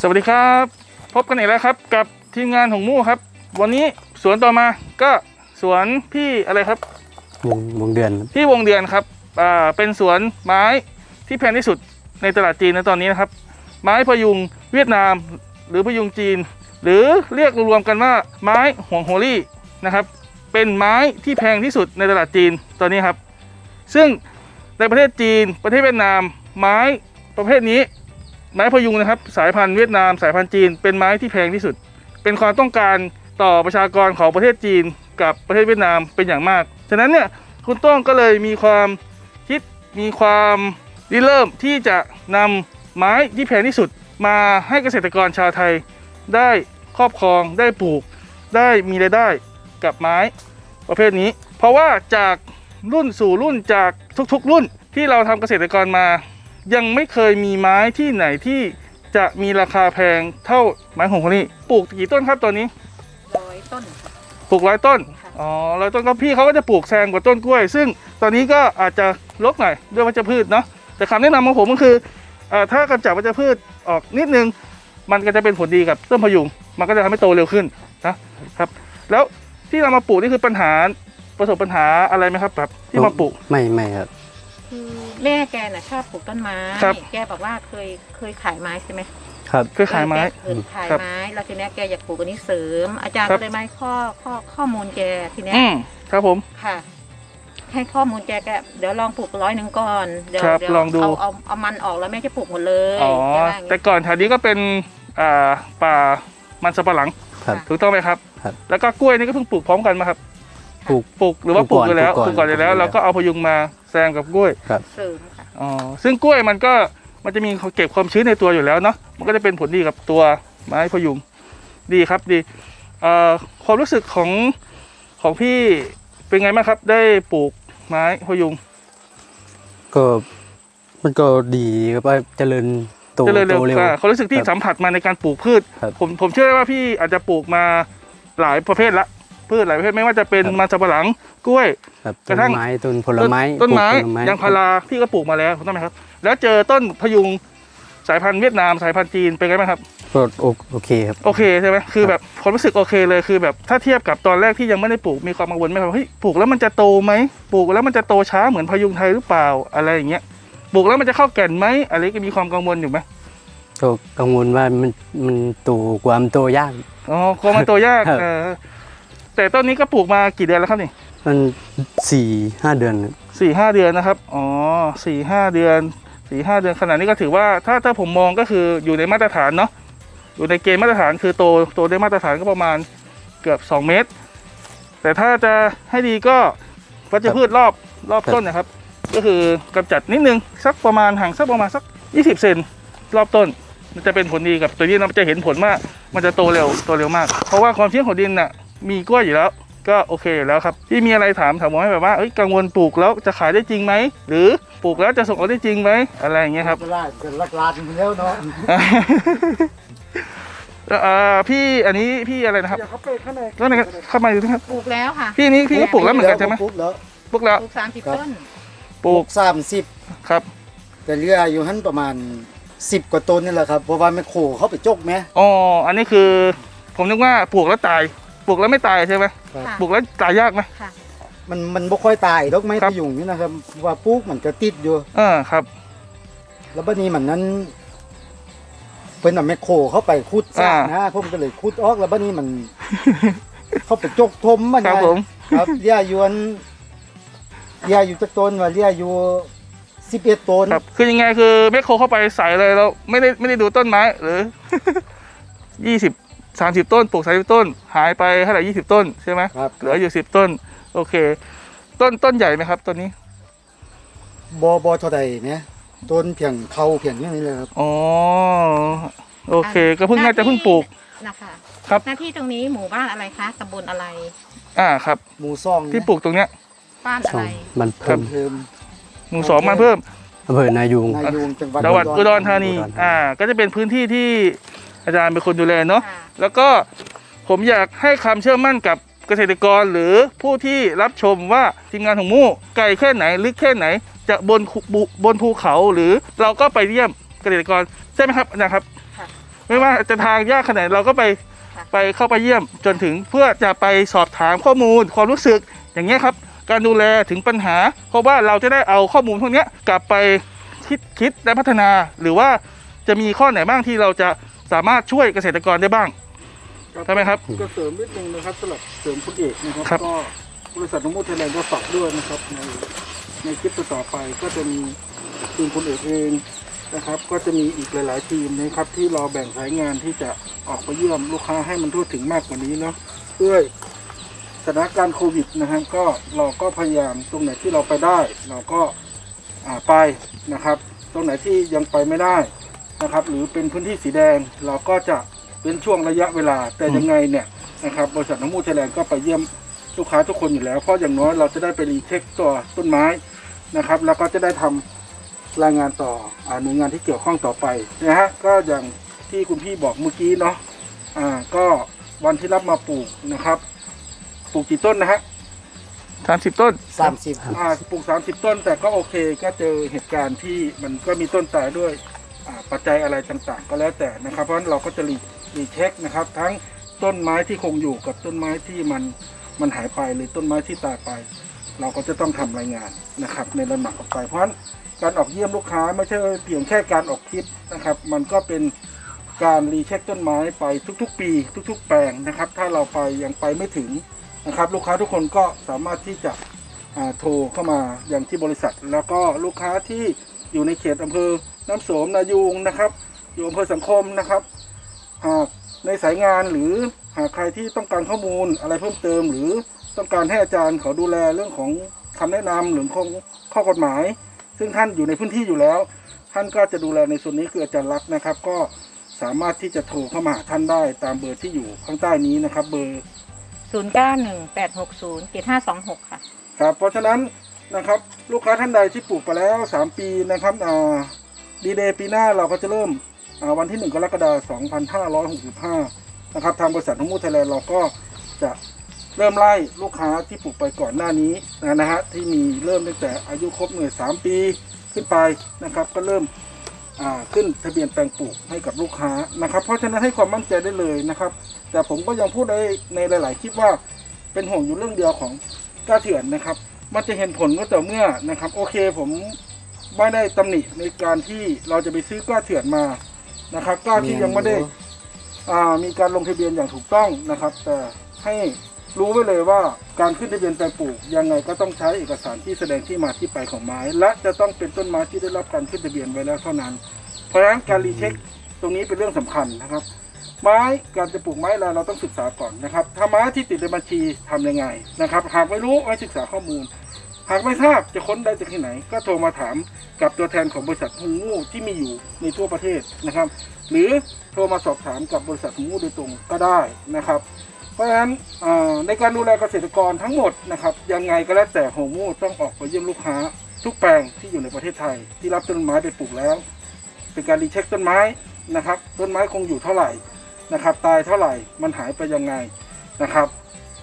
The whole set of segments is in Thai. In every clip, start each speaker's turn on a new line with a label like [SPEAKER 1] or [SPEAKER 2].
[SPEAKER 1] สวัสดีครับ พบกันอีกแล้วครับกับทีมงานของมู่ครับ วันนี้สวนต่อมาก็สวนพี่อะไรครับ
[SPEAKER 2] วงวงเดือนครับ
[SPEAKER 1] พี่วงเดือนครับอ่าเป็นสวนไม้ที่แพงที่สุดในตลาดจีนในตอนนี้นะครับ ไม้พยุงเวียดนาม หรือพยุงจีน หรือเรียกรวมๆกันว่าไม้ห่วงโฮลี่นะครับ เป็นไม้ที่แพงที่สุดในตลาดจีนตอนนี้ครับ ซึ่งในประเทศจีนประเทศเวียดนามไม้ประเภทนี้ ไม้พยุงนะครับ สายพันธุ์เวียดนาม สายพันธุ์จีน เป็นไม้ที่แพงที่สุด เป็นความต้องการต่อประชากรของประเทศจีนกับประเทศเวียดนามเป็นอย่างมาก ฉะนั้นเนี่ยคุณต้องก็เลยมีความคิดมีความริเริ่มที่จะนำไม้ที่แพงที่สุด มาให้เกษตรกรชาวไทย ได้ครอบครองได้ปลูก ได้มีรายได้กับไม้ประเภทนี้ เพราะว่าจากรุ่นสู่รุ่นจากทุกๆ รุ่นที่เราทำเกษตรกรมา ยังไม่เคยมีไม้ที่ไหนที่จะมีราคาแพงเท่าไม้หงคนนี้ปลูกกี่ต้นครับตอนนี้
[SPEAKER 3] ร้อยต้นค่ะ
[SPEAKER 1] ปลูกร้อยต้น
[SPEAKER 3] ค่ะ
[SPEAKER 1] อ๋อร้อยต้นก็พี่เขาก็จะปลูกแซงกว่าต้นกล้วย ซึ่งตอนนี้ก็อาจจะลกหน่อยด้วยวัชพืชเนาะแต่คำแนะนำของผมก็คือเอ่อถ้ากำจัดวัชพืชออกนิดนึง มันก็จะเป็นผลดีกับต้นพยุงมันก็จะทำให้โตเร็วขึ้นนะครับ แล้วที่เรามาปลูกนี่คือปัญหาประสบปัญหาอะไรไหมครับแบบที่มาปลูก
[SPEAKER 2] ไม่ไม่ครับ
[SPEAKER 3] คือ แม่แกน่ะชอบปลูกต้นไม้
[SPEAKER 1] ครับ
[SPEAKER 3] แกบอกว่าเคยเคยขายไม้ใช่ไหม
[SPEAKER 2] ครับ
[SPEAKER 1] เคยขายไม้
[SPEAKER 3] แกเคยขาย
[SPEAKER 1] ครับ
[SPEAKER 3] ไม้ แล้วทีเนี้ยแกอยากปลูกอันนี้เสริม อาจารย์
[SPEAKER 1] ครับ
[SPEAKER 3] ก็เลยมาให้ข้อข้อข้อมูลแกทีเนี้ย
[SPEAKER 1] อืมครับผม
[SPEAKER 3] ค่ะ ให้ข้อมูลแกแกเดี๋ยวลองปลูกร้อยหนึ่งก่อนเดี๋ยว
[SPEAKER 1] ครับ
[SPEAKER 3] เดี๋ยว
[SPEAKER 1] ลองดู
[SPEAKER 3] เอาเอาเอามันออกแล้วแม่จะปลูกหมดเลย
[SPEAKER 1] อ๋อ
[SPEAKER 3] แกว่าอย่าง
[SPEAKER 1] แต่
[SPEAKER 3] งี้
[SPEAKER 1] ก่อนแถวนี้ก็เป็นอ่าป่ามันสำปะหลัง
[SPEAKER 2] ครับ
[SPEAKER 1] ถูกต้องไหมครับ
[SPEAKER 2] ครับ
[SPEAKER 1] แล้วก็กล้วยนี่ก็เพิ่งปลูกพร้อมกันมาครับ
[SPEAKER 2] ปลูก
[SPEAKER 1] ปลูกหรือว่าป
[SPEAKER 2] ปลู
[SPEAKER 1] ลูก
[SPEAKER 2] กก่อน
[SPEAKER 1] ไปแล้ว
[SPEAKER 2] ปลูกก่อน
[SPEAKER 1] ปลูกก่อนไปแล้ว
[SPEAKER 2] ปลูกก่อน
[SPEAKER 1] เราก็เอาพยุงมาแซมกับกล้วย
[SPEAKER 3] เสริมค่ะ
[SPEAKER 1] อ๋อซึ่งกล้วยมันก็มันจะมีเก็บความชื้นในตัวอยู่แล้วเนาะมันก็จะเป็นผลดีกับตัวไม้พยุงดีครับดีเอ่อความรู้สึกของของพี่เป็นไงบ้างครับ ได้ปลูกไม้พยุง
[SPEAKER 2] ก็ มันก็ดีครับว่าเจริญโต
[SPEAKER 1] เจริญเร็ว
[SPEAKER 2] โตเร็ว
[SPEAKER 1] อ่าความรู้สึกที่
[SPEAKER 2] ครับ
[SPEAKER 1] สัมผัสมาในการปลูกพืช
[SPEAKER 2] ครับ
[SPEAKER 1] ผมผมเชื่อได้ว่าพี่อาจจะปลูกมาหลายประเภทละ พืชหลายประเภทไม่ว่าจะเป็น
[SPEAKER 2] ครับ
[SPEAKER 1] มันสำปะหลังกล้วย
[SPEAKER 2] ครับ
[SPEAKER 1] กระ
[SPEAKER 2] ต้น
[SPEAKER 1] ทั่ง
[SPEAKER 2] ไม้ต้นผลไม้
[SPEAKER 1] ต้นไม้
[SPEAKER 2] ปลูกผล
[SPEAKER 1] ยางพาราพี่ก็ปลูกมาแล้วถูกต้องไหมครับ แล้วเจอต้นพยุงสายพันธุ์เวียดนามสายพันธุ์จีนเป็นไงบ้างครับ
[SPEAKER 2] ก็โอโอเคครับ
[SPEAKER 1] โอเคใช่ไหมคือแบบความรู้สึกโอเคเลยคือแบบถ้าเทียบกับตอนแรกที่ยังไม่ได้ปลูกมีความกังวลไหมครับเฮ้ยปลูกแล้วมันจะโตไหมปลูกแล้วมันจะโตช้าเหมือนพยุงไทยหรือเปล่าอะไรอย่างเงี้ยปลูกแล้วมันจะเข้าแก่นไหมอะไรก็มีความกังวลอยู่ไหม
[SPEAKER 2] ก็กังวลว่ามันมันโตความโตยาก
[SPEAKER 1] อ๋อกลัวมันโตยาก
[SPEAKER 2] ครับ
[SPEAKER 1] เออ แต่ต้นนี้ก็ปลูกมากี่เดือนแล้วครับนี่
[SPEAKER 2] มันสี่ห้าเดือนครับ
[SPEAKER 1] สี่ห้าเดือนนะครับ อ๋อสี่ห้าเดือนสี่ห้าเดือนขนาดนี้ก็ถือว่าถ้าถ้าผมมองก็คืออยู่ในมาตรฐานเนาะอยู่ในเกณฑ์มาตรฐานคือโตโตได้มาตรฐานก็ประมาณเกือบ 2 เมตร แต่ถ้าจะให้ดีก็วัชพืชรอบรอบต้นนะครับ ก็คือกำจัดนิดนึงสักประมาณห่างสักประมาณสัก 20 เซนรอบต้นมันจะเป็นผลดีกับตัวนี้เราจะเห็นผลว่ามันจะโตเร็วโตเร็วมาก เพราะว่าความชื้นของดินน่ะ มีกล้วยอยู่แล้ว ก็โอเคอยู่แล้วครับ ที่มีอะไรถามถามผมให้แบบว่าเอ้ยกังวลปลูกแล้วจะขายได้จริงไหมหรือปลูกแล้วจะส่งออกได้จริงไหมอะไรอย่างเงี้ยครับ
[SPEAKER 4] ก็ได้เป็นลักลานแล้วเนาะ
[SPEAKER 1] เอ่อพี่อันนี้พี่อะไรนะครับ
[SPEAKER 4] อย่าเข้าไปข้างใน
[SPEAKER 1] ก็ในเข้ามาดูนะครับ
[SPEAKER 3] ปลูกแล้วค่ะ
[SPEAKER 1] พี่นี้พี่ก็ปลูกแล้วเหมือนกันใช่ไหม
[SPEAKER 4] ปุ๊บแล้ว
[SPEAKER 1] ปลูกแล้ว
[SPEAKER 3] ปลูกสามสิบ
[SPEAKER 4] ครับ
[SPEAKER 3] ต้น
[SPEAKER 1] ปลูก
[SPEAKER 4] สามสิบ
[SPEAKER 1] ครับ
[SPEAKER 4] แต่เรืออยู่หันประมาณสิบกว่าต้นนี่แหละครับเพราะว่าแม่โคเข้าไปจกไหม
[SPEAKER 1] อ๋ออันนี้คือ ผมนึกว่าปลูกแล้วตาย ปลูกแล้วไม่ตายใช่ไหม
[SPEAKER 4] ครับ
[SPEAKER 3] ค่ะ
[SPEAKER 1] ปลูกแล้วตายยากไหม
[SPEAKER 3] ค่ะ
[SPEAKER 4] มันมันบ่ค่อยตายดอกไม้
[SPEAKER 1] ครับ
[SPEAKER 4] พยุงนี่นะครับว่าปลูกมันก็ติดอยู่
[SPEAKER 1] เออครับ
[SPEAKER 4] แล้วบัดนี้มันนั้นเพิ่นเอาแม่โคเข้าไปขุดซะ
[SPEAKER 1] อ่า
[SPEAKER 4] นะผมก็เลยขุดออกแล้วบัดนี้มัน เข้าไปจกทมมัน
[SPEAKER 1] ครับ
[SPEAKER 4] ไง
[SPEAKER 1] ผม
[SPEAKER 4] ครับเรียอยวนเรียอยู่จักต้นว่าเรียอยู่สิบเอ็ดต้น
[SPEAKER 1] ครับ คือยังไงคือแมคโครเข้าไปใส่เลยเราไม่ได้ไม่ได้ดูต้นไม้หรือ ยี่สิบ สามสิบต้นปลูกสามสิบต้น หายไปเท่าไหร่ยี่สิบต้นใช่ไหม
[SPEAKER 4] ครับ
[SPEAKER 1] เหลืออยู่สิบต้น โอเค ต้นต้นใหญ่ไหมครับต้นนี้
[SPEAKER 4] บอบอเท่าใดเนี่ยต้นเพียงเขาเพียงอย่างนี้เลยครับ
[SPEAKER 1] อ๋อโอเค ก็เพิ่งน่าจะเพิ่งปลูก
[SPEAKER 3] นะคะ
[SPEAKER 1] ครับ
[SPEAKER 3] หน้าที่ตรงนี้หมู่บ้านอะไรคะตำบลอะไร
[SPEAKER 1] อ่าครับ
[SPEAKER 4] หมูซ่อง
[SPEAKER 1] ที่ปลูกตรงเนี้ย
[SPEAKER 3] บ้าน
[SPEAKER 2] ส
[SPEAKER 3] อะ
[SPEAKER 2] อ
[SPEAKER 3] ไรง
[SPEAKER 2] มัน
[SPEAKER 1] ครั
[SPEAKER 2] เพิ่
[SPEAKER 1] บ
[SPEAKER 2] ม
[SPEAKER 4] เพิ่ม
[SPEAKER 1] หมู่สองมันเพิ่ม
[SPEAKER 2] อำเภอนายูง
[SPEAKER 4] นายูงจังหวัด
[SPEAKER 1] จังหวัดอุดรธานี
[SPEAKER 2] อุดรธานี
[SPEAKER 1] อ่า ก็จะเป็นพื้นที่ที่ อาจารย์เป็นคนดูแลเนาะ
[SPEAKER 3] ค่ะ
[SPEAKER 1] แล้วก็ผมอยากให้ความเชื่อมั่นกับเกษตรกรหรือผู้ที่รับชมว่าทีมงานของมู่ไกลแค่ไหนลึกแค่ไหน จะบนภูบนภูเขาหรือเราก็ไปเยี่ยมเกษตรกรใช่ไหมครับอาจารย์ครับ
[SPEAKER 3] ค่ะ
[SPEAKER 1] ไม่ว่าจะทางยากขนาดไหนเราก็ไป
[SPEAKER 3] ค่ะ
[SPEAKER 1] ไปเข้าไปเยี่ยมจนถึงเพื่อจะไปสอบถามข้อมูลความรู้สึกอย่างเงี้ยครับ การดูแลถึงปัญหา เพราะว่าเราจะได้เอาข้อมูลพวกเนี้ยกลับไปคิดคิดและพัฒนา หรือว่าจะมีข้อไหนบ้างที่เราจะ สามารถช่วยเกษตรกรได้บ้าง ใช่ไหมครับ
[SPEAKER 5] ก็เสริมนิดนึงนะครับสำหรับเสริมคุณเอกนะครับ
[SPEAKER 1] ครับ
[SPEAKER 5] ก็บริษัทนมูทไทยแลนด์ก็ฝากด้วยนะครับในในคลิปต่อๆไปก็จะมีทีมคุณเอกเองนะครับ ก็จะมีอีกหลาย ๆ ทีมนะครับที่รอแบ่งสายงานที่จะออกไปเยี่ยมลูกค้าให้มันทั่วถึงมากกว่านี้เนาะด้วยสถานการณ์โควิดนะครับก็เราก็พยายามตรงไหนที่เราไปได้ เราก็อ่าไปนะครับ ตรงไหนที่ยังไปไม่ได้ นะครับ หรือเป็นพื้นที่สีแดงเราก็จะเป็นช่วงระยะเวลาแต่ยังไงเนี่ยนะครับบริษัทน้ำมูไทยแลนด์ก็ไปเยี่ยมลูกค้าทุกคนอยู่แล้ว เพราะอย่างน้อยเราจะได้ไปรีเช็คตัวต้นไม้นะครับ แล้วก็จะได้ทำรายงานต่ออาหน่วยงานที่เกี่ยวข้องต่อไปนะฮะก็อย่างที่คุณพี่บอกเมื่อกี้เนาะอ่าก็วันที่รับมาปลูกนะครับ ปลูกกี่ต้นนะฮะ
[SPEAKER 1] 30ต้น
[SPEAKER 4] สามสิบ
[SPEAKER 5] อ่าปลูก30ต้น แต่ก็โอเคก็เจอเหตุการณ์ที่มันก็มีต้นตายด้วยอ่า ปัจจัยอะไรต่างๆ ก็แล้วแต่นะครับ เพราะฉะนั้นเราก็จะรีรีเช็คนะครับ ทั้งต้นไม้ที่คงอยู่กับต้นไม้ที่มันมันหายไปหรือต้นไม้ที่ตายไป เราก็จะต้องทำรายงานนะครับในระดับออกไปเพราะฉะนั้นการออกเยี่ยมลูกค้าไม่ใช่เพียงแค่การออกคลิปนะครับ มันก็เป็นการรีเช็คต้นไม้ไปทุกๆ ปี ทุก ๆ แปลงนะครับ ถ้าเราไปยังไปไม่ถึงนะครับ ลูกค้าทุกคนก็สามารถที่จะโทรเข้ามาอย่างที่บริษัท แล้วก็ลูกค้าที่อยู่ในเขตอำเภอ น้ำโสมนายูงนะครับ อยู่อำเภอสังคมนะครับ หากในสายงานหรือหากใครที่ต้องการข้อมูลอะไรเพิ่มเติม หรือต้องการให้อาจารย์เขาดูแลเรื่องของคำแนะนำหรือของข้อกฎหมาย ซึ่งท่านอยู่ในพื้นที่อยู่แล้ว ท่านก็จะดูแลในส่วนนี้คืออาจารย์รักษณ์นะครับ ก็สามารถที่จะโทรเข้ามาหาท่านได้ตามเบอร์ที่อยู่ข้างใต้นี้นะครับเบอร์
[SPEAKER 3] ศูนย์เก้าหนึ่งแปดหกศูนย์เจ็ดห้าสองหกค่ะ
[SPEAKER 5] ครับเพราะฉะนั้นนะครับลูกค้าท่านใดที่ปลูกไปแล้ว 3 ปีนะครับ ดีเดย์ปีหน้าเราก็จะเริ่มวันที่ 1 กรกฎาคม2565 นะครับ ทางบริษัททั้งมูไทยแลนด์เราก็จะเริ่มไล่ลูกค้าที่ปลูกไปก่อนหน้านี้นะฮะที่มีเริ่มตั้งแต่อายุครบหน่วย 3 ปีขึ้นไปนะครับ ก็เริ่มขึ้นทะเบียนแปลงปลูกให้กับลูกค้านะครับ เพราะฉะนั้นให้ความมั่นใจได้เลยนะครับ แต่ผมก็ยังพูดได้ในหลาย ๆ คลิปว่าเป็นห่วงอยู่เรื่องเดียวของกล้าเถื่อนนะครับ มันจะเห็นผลก็ต่อเมื่อนะครับ โอเคผม ไม่ได้ตำหนิในการที่เราจะไปซื้อกล้าเถื่อนมานะครับกล้าที่ยังไม่ได้อ่ามีการลงทะเบียนอย่างถูกต้องนะครับ แต่ให้รู้ไว้เลยว่าการขึ้นทะเบียนแปลงปลูกยังไงก็ต้องใช้เอกสารที่แสดงที่มาที่ไปของไม้ และจะต้องเป็นต้นไม้ที่ได้รับการขึ้นทะเบียนไว้แล้วเท่านั้น เพราะฉะนั้นการรีเช็คตรงนี้เป็นเรื่องสำคัญนะครับ ไม้การจะปลูกไม้อะไรเราต้องศึกษาก่อนนะครับถ้าไม้ที่ติดในบัญชีทำยังไงนะครับ หากไม่รู้ให้ศึกษาข้อมูล หากไม่ทราบจะค้นได้จากที่ไหน ก็โทรมาถามกับตัวแทนของบริษัทฮูงูที่มีอยู่ในทั่วประเทศนะครับ หรือโทรมาสอบถามกับบริษัทฮูงูโดยตรงก็ได้นะครับ เพราะฉะนั้นในการดูแลเกษตรกรทั้งหมดนะครับยังไงก็แล้วแต่โฮมูต้องออกไปเยี่ยมลูกค้า ทุกแปลงที่อยู่ในประเทศไทย ที่รับต้นไม้ไปปลูกแล้ว เป็นการรีเช็คต้นไม้นะครับ ต้นไม้คงอยู่เท่าไหร่นะครับ ตายเท่าไหร่มันหายไปยังไงนะครับ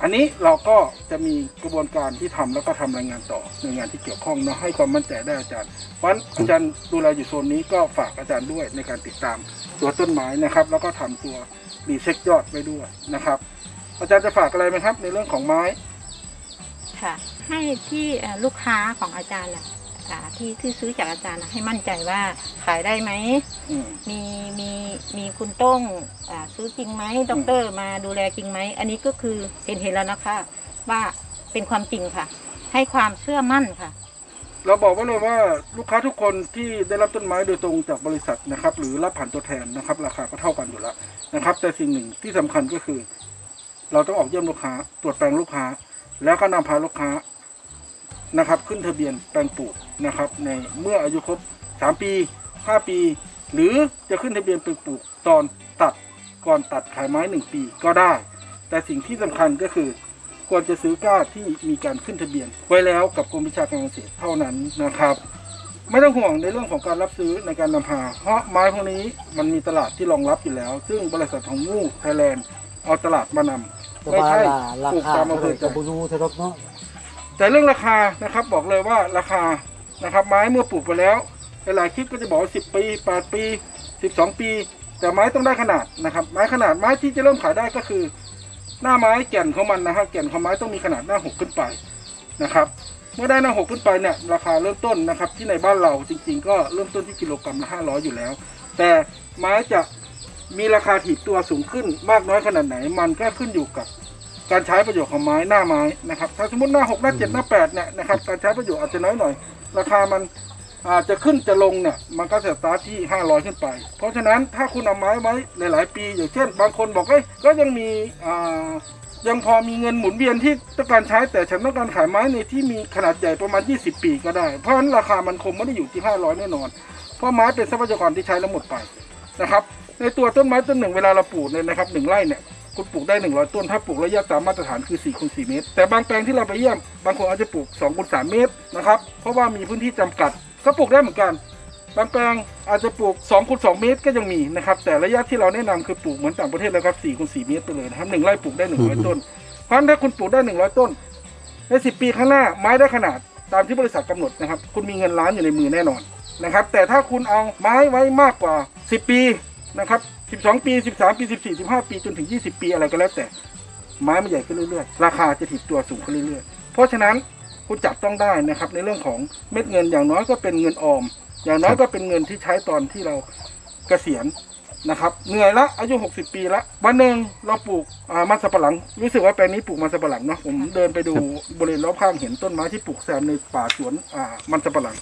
[SPEAKER 5] อันนี้เราก็จะมีกระบวนการที่ทำแล้วก็ทำรายงานต่อในงานที่เกี่ยวข้องเนาะให้ความมั่นใจได้อาจารย์เพราะฉะนั้นอาจารย์ดูแลอยู่โซนนี้ก็ฝากอาจารย์ด้วยในการติดตามตัวต้นไม้นะครับ แล้วก็ทำตัวรีเช็คยอดไปด้วยนะครับ อาจารย์จะฝากอะไรไหมครับในเรื่องของไม้
[SPEAKER 3] ค่ะ ให้ที่ลูกค้าของอาจารย์น่ะ อ่าที่ที่ซื้อจากอาจารย์น่ะให้มั่นใจว่าขายได้ไหม
[SPEAKER 5] อืม
[SPEAKER 3] มีมีมีคุณโต้งอ่าซื้อจริงไหมด็อกเตอร์มาดูแลจริงไหม อันนี้ก็คือเห็นเห็นแล้วนะคะ ว่าเป็นความจริงค่ะ ให้ความเชื่อมั่นค่ะ
[SPEAKER 5] เราบอกไว้เลยว่าลูกค้าทุกคนที่ได้รับต้นไม้โดยตรงจากบริษัทนะครับ หรือรับผ่านตัวแทนนะครับ ราคาก็เท่ากันอยู่แล้วนะครับ แต่สิ่งหนึ่งที่สำคัญก็คือ เราต้องออกเยี่ยมลูกค้าตรวจแปลงลูกค้า แล้วก็นำพาลูกค้า นะครับขึ้นทะเบียนแปลงปลูกนะครับในเมื่ออายุครบสามปีห้าปี หรือจะขึ้นทะเบียนแปลงปลูกตอนตัดก่อนตัดขายไม้หนึ่งปีก็ได้ แต่สิ่งที่สำคัญก็คือ ควรจะซื้อกล้าที่มีการขึ้นทะเบียน ไว้แล้วกับกรมวิชาการเกษตรเท่านั้นนะครับ ไม่ต้องห่วงในเรื่องของการรับซื้อในการนำพา เพราะไม้พวกนี้มันมีตลาดที่รองรับอยู่แล้ว ซึ่งบริษัทของมูไทยแลนด์เอาตลาดมานำ
[SPEAKER 4] แต่
[SPEAKER 5] ไม่
[SPEAKER 4] ว่า
[SPEAKER 5] ใช่
[SPEAKER 4] รา
[SPEAKER 5] ปลูก
[SPEAKER 4] คา
[SPEAKER 5] ตาม
[SPEAKER 4] เท่า
[SPEAKER 5] อำ
[SPEAKER 4] ไห
[SPEAKER 5] เภ
[SPEAKER 4] ร่
[SPEAKER 5] อใจ
[SPEAKER 4] กับบุญูเท่าเนาะ
[SPEAKER 5] แต่เรื่องราคานะครับบอกเลยว่าราคานะครับไม้เมื่อปลูกไปแล้ว หลายๆคลิปก็จะบอกว่า10 ปี 8 ปี 12 ปี แต่ไม้ต้องได้ขนาดนะครับ ไม้ขนาดไม้ที่จะเริ่มขายได้ก็คือ หน้าไม้แก่นของมันนะครับแก่นของไม้ต้องมีขนาดหน้าหกขึ้นไปนะครับ เมื่อได้หน้าหกขึ้นไปเนี่ยราคาเริ่มต้นนะครับ ที่ในบ้านเราจริง ๆ ก็เริ่มต้นที่กิโลกรัมละห้าร้อยอยู่แล้ว แต่ไม้จะมีราคาถีบตัวสูงขึ้นมากน้อยขนาดไหน มันก็ขึ้นอยู่กับ การใช้ประโยชน์ของไม้หน้าไม้นะครับถ้าสมมติหน้าหกหน้าเจ็ดหน้าแปดเนี่ยนะครับการใช้ประโยชน์อาจจะน้อยหน่อย ราคามันอาจจะขึ้นจะลงเนี่ยมันก็จะสตาร์ทที่ 500 ขึ้นไป เพราะฉะนั้นถ้าคุณเอาไม้ไว้หลาย ๆ ปี อย่างเช่น บางคนบอกเอ้ยก็ยังมีอ่ายังพอมีเงินหมุนเวียนที่ต้องการใช้แต่ฉันต้องการขายไม้ในที่มีขนาดใหญ่ประมาณ 20 ปีก็ได้ เพราะฉะนั้นราคามันคงไม่ได้อยู่ที่ 500 แน่นอน เพราะไม้เป็นทรัพยากรที่ใช้แล้วหมดไปนะครับในตัวต้นไม้ต้นหนึ่งเวลาเราปลูกเนี่ยนะครับหนึ่งไร่เนี่ย คุณปลูกได้ 100 ต้น ถ้าปลูกระยะตามมาตรฐานคือ4คูณ4เมตร แต่บางแปลงที่เราไปเยี่ยม บางคนอาจจะปลูก2คูณ3เมตรนะครับ เพราะว่ามีพื้นที่จำกัด ก็ปลูกได้เหมือนกัน บางแปลงอาจจะปลูก2คูณ2เมตรก็ยังมีนะครับ แต่ระยะที่เราแนะนำคือปลูกเหมือนต่างประเทศเลยครับ4คูณ4เมตรไปเลยนะครับหนึ่งไร่ปลูกได้ 100 ต้น เพราะฉะนั้นถ้าคุณปลูกได้ 100 ต้น ใน 10 ปีข้างหน้าไม้ได้ขนาดตามที่บริษัทกำหนดนะครับ คุณมีเงินล้านอยู่ในมือแน่นอนนะครับ แต่ถ้าคุณเอาไม้ไว้มากกว่า 10 ปีนะครับ 12 ปี 13 ปี 14 15 ปีจนถึง 20 ปีอะไรก็แล้วแต่ ไม้มันใหญ่ขึ้นเรื่อยๆ ราคาจะถีบตัวสูงขึ้นเรื่อยๆ เพราะฉะนั้นคุณจับต้องได้นะครับในเรื่องของเม็ดเงินอย่างน้อยก็เป็นเงินออม อย่างน้อยก็เป็นเงินที่ใช้ตอนที่เราเกษียณนะครับเหนื่อยละอายุ 60 ปีละวันหนึ่งเราปลูกอ่ามันสำปะหลัง รู้สึกว่าแปลงนี้ปลูกมันสำปะหลังเนาะผมเดินไปดูบริเวณรอบข้างเห็นต้นไม้ที่ปลูกแซมในป่าสวนอ่ามันสำปะหลัง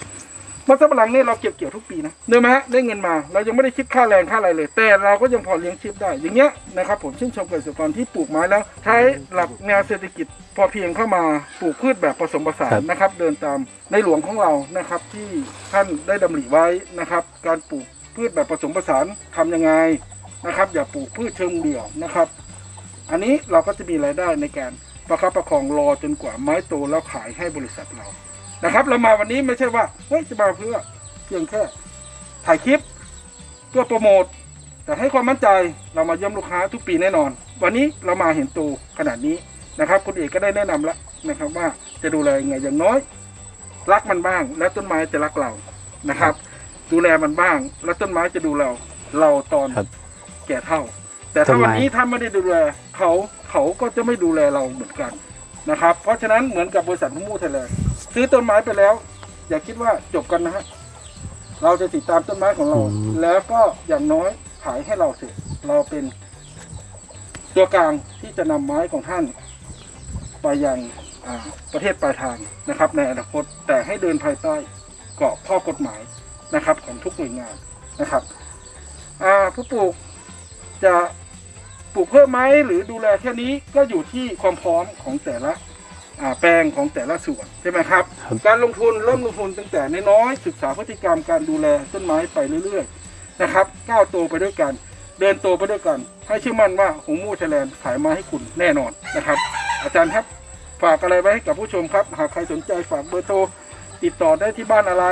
[SPEAKER 5] มันสำปะหลังเนี่ยเราเก็บเกี่ยวทุกปีนะเดินไหมฮะได้เงินมา เรายังไม่ได้คิดค่าแรงค่าอะไรเลย แต่เราก็ยังพอเลี้ยงชีพได้ อย่างเงี้ยนะครับผมชื่นชมเกษตรกรที่ปลูกไม้แล้วใช้หลักแนวเศรษฐกิจ พอเพียงเข้ามาปลูกพืชแบบผสมผสานนะครับ เดินตามในหลวงของเรานะครับที่ท่านได้ดำริไว้นะครับ การปลูกพืชแบบผสมผสานทำยังไงนะครับ อย่าปลูกพืชเชิงเดี่ยวนะครับ อันนี้เราก็จะมีรายได้ในการประคับประคองรอจนกว่าไม้โตแล้วขายให้บริษัทเรา นะครับ เรามาวันนี้ไม่ใช่ว่าเฮ้ยจะมาเพื่อเพียงแค่ถ่ายคลิป เพื่อโปรโมทแต่ให้ความมั่นใจเรามาเยี่ยมลูกค้าทุกปีแน่นอน วันนี้เรามาเห็นตูขนาดนี้นะครับคุณเอกก็ได้แนะนำแล้วนะครับว่าจะดูแลยังไงอย่างน้อย รักมันบ้าง แล้วต้นไม้จะรักเรานะครับ ดูแลมันบ้าง แล้วต้นไม้จะดูเรา เราตอน
[SPEAKER 2] ครับ
[SPEAKER 5] แก่เท่า แต่ถ้า
[SPEAKER 2] ต้นไม้
[SPEAKER 5] วันนี้ท่านไม่ได้ดูแลเขาเขาก็จะไม่ดูแลเราเหมือนกันนะครับ เพราะฉะนั้นเหมือนกับบริษัทมูไทยแลนด์ ซื้อต้นไม้ไปแล้ว อย่าคิดว่าจบกันนะฮะเราจะติดตามต้นไม้ของเรา
[SPEAKER 2] อืม
[SPEAKER 5] แล้วก็อย่างน้อยขายให้เราเสร็จเราเป็น ตัวกลางที่จะนำไม้ของท่าน ไปยังอ่าประเทศปลายทางนะครับ ในอนาคตแต่ให้เดินภายใต้กรอบข้อกฎหมายนะครับ ของทุกหน่วยงานนะครับอ่าผู้ปลูกจะปลูกเพิ่มไหมหรือดูแลแค่นี้ก็อยู่ที่ความพร้อมของแต่ละอ่า แปลงของแต่ละส่วนใช่ไหมครับ
[SPEAKER 2] ครับ
[SPEAKER 5] การลงทุนเริ่มลงทุนตั้งแต่น้อยๆศึกษาพฤติกรรมการดูแลต้นไม้ไปเรื่อยๆนะครับก้าวโตไปด้วยกัน เดินโตไปด้วยกัน ให้เชื่อมั่นว่าหงมูไทยแลนด์ขายไม้ให้คุณแน่นอนนะครับ อาจารย์ครับฝากอะไรไว้ให้กับผู้ชมครับ หากใครสนใจฝากเบอร์โทรติดต่อได้ที่บ้านอะไร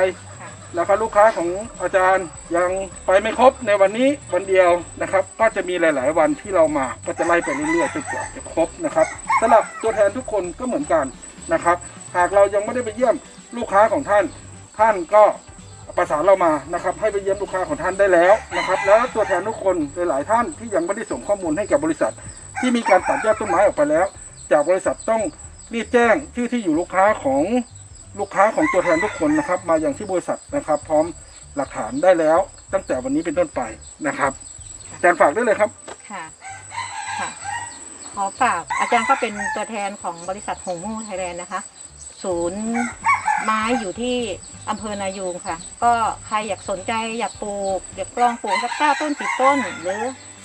[SPEAKER 3] ค่ะ
[SPEAKER 5] ราคาลูกค้าของอาจารย์ยังไปไม่ครบในวันนี้วันเดียวนะครับ ก็จะมีหลาย ๆ วันที่เรามาก็จะไล่ไปเรื่อยๆจนกว่าจะครบนะครับสำหรับตัวแทนทุกคนก็เหมือนกันนะครับ หากเรายังไม่ได้ไปเยี่ยมลูกค้าของท่าน ท่านก็ประสานเรามานะครับ ให้ไปเยี่ยมลูกค้าของท่านได้แล้วนะครับ แล้วตัวแทนทุกคนหลาย ๆ ท่านที่ยังไม่ได้ส่งข้อมูลให้กับบริษัท ที่มีการตัดยอดต้นไม้ออกไปแล้ว จากบริษัทต้องรีบแจ้งชื่อที่อยู่ลูกค้าของ ลูกค้าของตัวแทนทุกคนนะครับ มาอย่างที่บริษัทนะครับ พร้อมหลักฐานได้แล้ว ตั้งแต่วันนี้เป็นต้นไปนะครับอาจารย์ฝากได้เลยครับ
[SPEAKER 3] ค่ะ ค่ะขอฝากอาจารย์ก็เป็นตัวแทนของบริษัทหงมูไทยแลนด์นะคะ ศูนย์ไม้อยู่ที่อำเภอนายูงค่ะ ก็ใครอยากสนใจอยากปลูกอยากลองปลูกสักเก้าต้นสิบต้น หรือ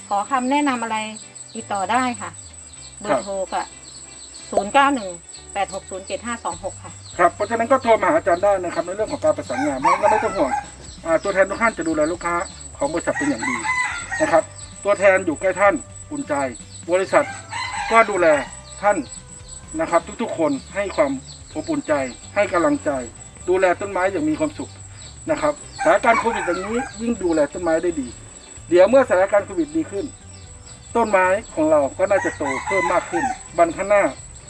[SPEAKER 3] ขอคำแนะนำอะไรติดต่อได้ค่ะ เบอร์โทรก็ศูนย์เก้าหนึ่งแปดหกศูนย์เจ็ดห้าสองหกค่ะ
[SPEAKER 5] ครับเพราะฉะนั้นก็โทรมาหาอาจารย์ได้นะครับในเรื่องของการประสานงานไม่ไม่ต้องห่วงอ่าตัวแทนทุกท่านจะดูแลลูกค้าของบริษัทเป็นอย่างดีนะครับ ตัวแทนอยู่ใกล้ท่านอุ่นใจ บริษัทก็ดูแลท่านนะครับ ทุกๆคนให้ความอบอุ่นใจ ให้กำลังใจ ดูแลต้นไม้อย่างมีความสุขนะครับสถานการณ์โควิดอย่างนี้ยิ่งดูแลต้นไม้ได้ดี เดี๋ยวเมื่อสถานการณ์โควิดดีขึ้น ต้นไม้ของเราก็น่าจะโตเพิ่มมากขึ้นวันข้างหน้า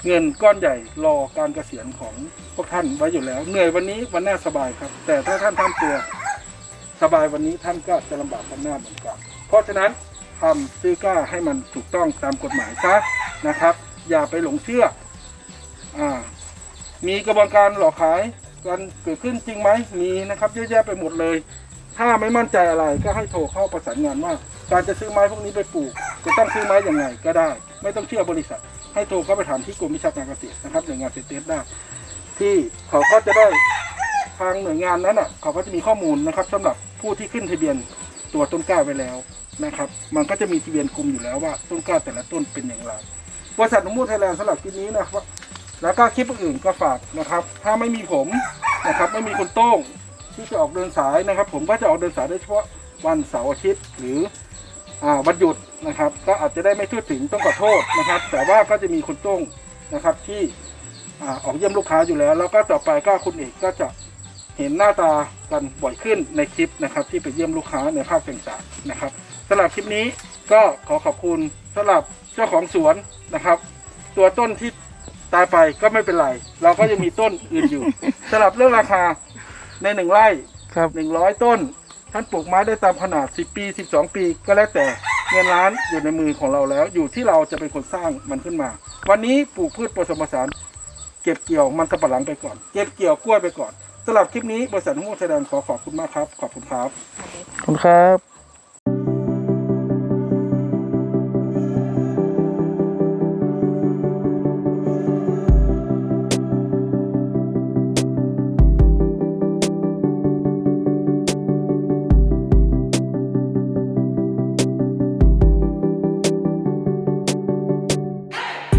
[SPEAKER 5] เงินก้อนใหญ่รอการเกษียณของพวกท่านไว้อยู่แล้ว เหนื่อยวันนี้วันหน้าสบายครับ แต่ถ้าท่านทำตัวสบายวันนี้ท่านก็จะลำบากวันหน้าเหมือนกันเพราะฉะนั้นทำซื้อกล้าให้มันถูกต้องตามกฎหมายซะนะครับ อย่าไปหลงเชื่ออมีกระบวนการหลอกขายกันเกิดขึ้นจริงไหมมีนะครับเยอะแยะไปหมดเลย ถ้าไม่มั่นใจอะไรก็ให้โทรเข้าประสานงานว่า การจะซื้อไม้พวกนี้ไปปลูก จะต้องซื้อไม้อย่างไงก็ได้ ไม่ต้องเชื่อบริษัท ให้โทรเข้าไปถามที่กรมวิชาการเกษตรนะครับหน่วยงานเซตเตสได้ ที่เขาก็จะได้ทางหน่วยงานนั้นอะเขาก็จะมีข้อมูลนะครับสำหรับผู้ที่ขึ้นทะเบียนตัวต้นกล้าไว้แล้วนะครับ มันก็จะมีทะเบียนกลุ่มอยู่แล้วว่าต้นกล้าแต่ละต้นเป็นอย่างไรบริษัทนมูไทยแลนด์สำหรับคลิปนี้นะครับแล้วก็คลิปอื่นก็ฝากนะครับ ถ้าไม่มีผมนะครับ ไม่มีคุณโต้งที่จะออกเดินสายนะครับ ผมก็จะออกเดินสายโดยเฉพาะวันเสาร์อาทิตย์หรือ วันหยุดนะครับ ก็อาจจะได้ไม่ทั่วถึงต้องขอโทษนะครับ แต่ว่าก็จะมีคุณโต้งนะครับที่อ่าออกเยี่ยมลูกค้าอยู่แล้ว แล้วก็ต่อไปก็คุณเอกก็จะเห็นหน้าตากันบ่อยขึ้นในคลิปนะครับ ที่ไปเยี่ยมลูกค้าในภาคต่างๆนะครับสำหรับคลิปนี้ก็ขอขอบคุณสำหรับเจ้าของสวนนะครับ ตัวต้นที่ตายไปก็ไม่เป็นไร เราก็ยังมีต้นอื่นอยู่สำหรับเรื่องราคาในหนึ่งไร่
[SPEAKER 1] ครับ
[SPEAKER 5] หนึ่งร้อยต้น ท่านปลูกไม้ได้ตามขนาด 10 ปี 12 ปีก็แล้วแต่เงินล้านอยู่ในมือของเราแล้ว อยู่ที่เราจะเป็นคนสร้างมันขึ้นมา วันนี้ปลูกพืชผสมผสานเก็บเกี่ยวมันสำปะหลังไปก่อน เก็บเกี่ยวกล้วยไปก่อนสำหรับคลิปนี้บริษัทหุ้นแสดงขอขอบคุณมากครับ ขอบคุณครับ
[SPEAKER 1] ขอบคุณครับ